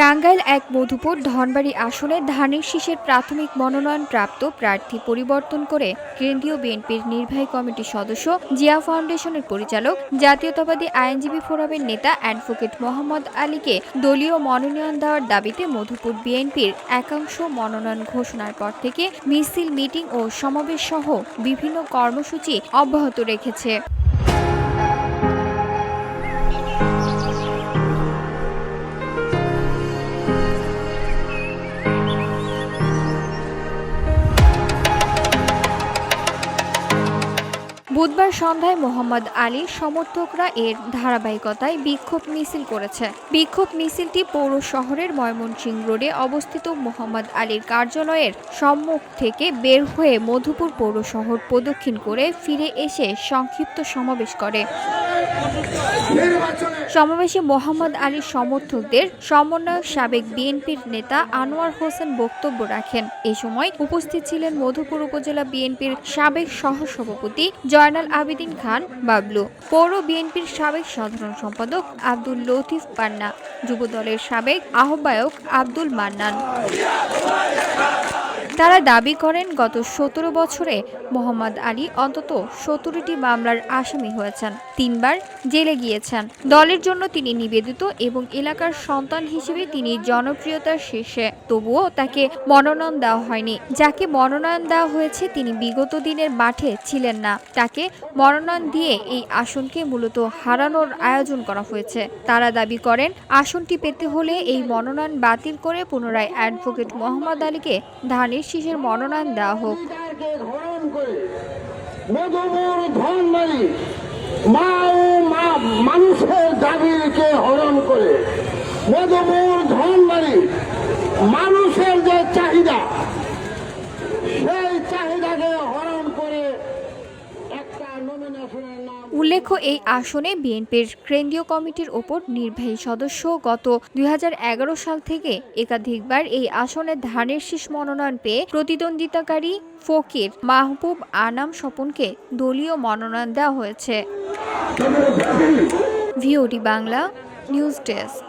টাঙ্গাইল এক মধুপুর ধনবাড়ি আসনে ধানের শীষের প্রাথমিক মনোনয়নপ্রাপ্ত প্রার্থী পরিবর্তন করে কেন্দ্রীয় বিএনপির নির্বাহী কমিটির সদস্য জিয়া ফাউন্ডেশনের পরিচালক, জাতীয়তাবাদী আইনজীবী ফোরামের নেতা অ্যাডভোকেট মোহাম্মদ আলীকে দলীয় মনোনয়ন দেওয়ার দাবিতে মধুপুর বিএনপির একাংশ মনোনয়ন ঘোষণার পর থেকে মিছিল, মিটিং ও সমাবেশ সহ বিভিন্ন কর্মসূচি অব্যাহত রেখেছে। বুধবার সন্ধ্যায় মোহাম্মদ আলীর সমর্থকরা এর ধারাবাহিকতায় বিক্ষোভ মিছিল করেছে। বিক্ষোভ মিছিলটি পৌর শহরের ময়মনসিং রোডে অবস্থিত মোহাম্মদ আলীর কার্যালয়ের সম্মুখ থেকে বের হয়ে মধুপুর পৌর শহর প্রদক্ষিণ করে ফিরে এসে সংক্ষিপ্ত সমাবেশ করে। সমাবেশে মোহাম্মদ আলীর সমর্থকদের সমন্বয়ক সাবেক বিএনপির নেতা আনোয়ার হোসেন বক্তব্য রাখেন। এ সময় উপস্থিত ছিলেন মধুপুর উপজেলা বিএনপির সাবেক সহসভাপতি জয়নাল আবেদিন খান বাবলু, পৌর বিএনপির সাবেক সাধারণ সম্পাদক আব্দুল লতিফ পান্না, যুবদলের সাবেক আহ্বায়ক আব্দুল মান্নান। তারা দাবি করেন, গত সতেরো বছরে মোহাম্মদ আলী অন্তত সতেরোটি মামলার আসামি হয়েছেন, তিনবার জেলে গিয়েছেন। দলের জন্য তিনি নিবেদিত এবং এলাকার সন্তান হিসেবে তিনি জনপ্রিয়তার শীর্ষে। তবুও তাকে মনোনয়ন দেওয়া হয়নি। যাকে মনোনয়ন দেওয়া হয়েছে, তিনি বিগত দিনের মাঠে ছিলেন না। তাকে মনোনয়ন দিয়ে এই আসনকে মূলত হারানোর আয়োজন করা হয়েছে। তারা দাবি করেন, আসনটি পেতে হলে এই মনোনয়ন বাতিল করে পুনরায় অ্যাডভোকেট মোহাম্মদ আলীকে ধানের শীষের মনোনয়ন দেওয়া হোক। মা ও মা, মানুষের দাবিকে হরণ করে। মধুপুর ধনবাড়ি মানুষের যে চাহিদা, সেই চাহিদাকে হরণ করে একটা নমিনেশনের নাম উল্লেখ্য, এই আসনে বিএনপির কেন্দ্রীয় কমিটির ওপর নির্বাহী সদস্য গত দুই হাজার এগারো সাল থেকে একাধিকবার এই আসনে ধানের শীষ মনোনয়ন পেয়ে প্রতিদ্বন্দ্বিতাকারী ফকির মাহবুব আনাম স্বপনকে দলীয় মনোনয়ন দেওয়া হয়েছে। VOD Bangla, news desk.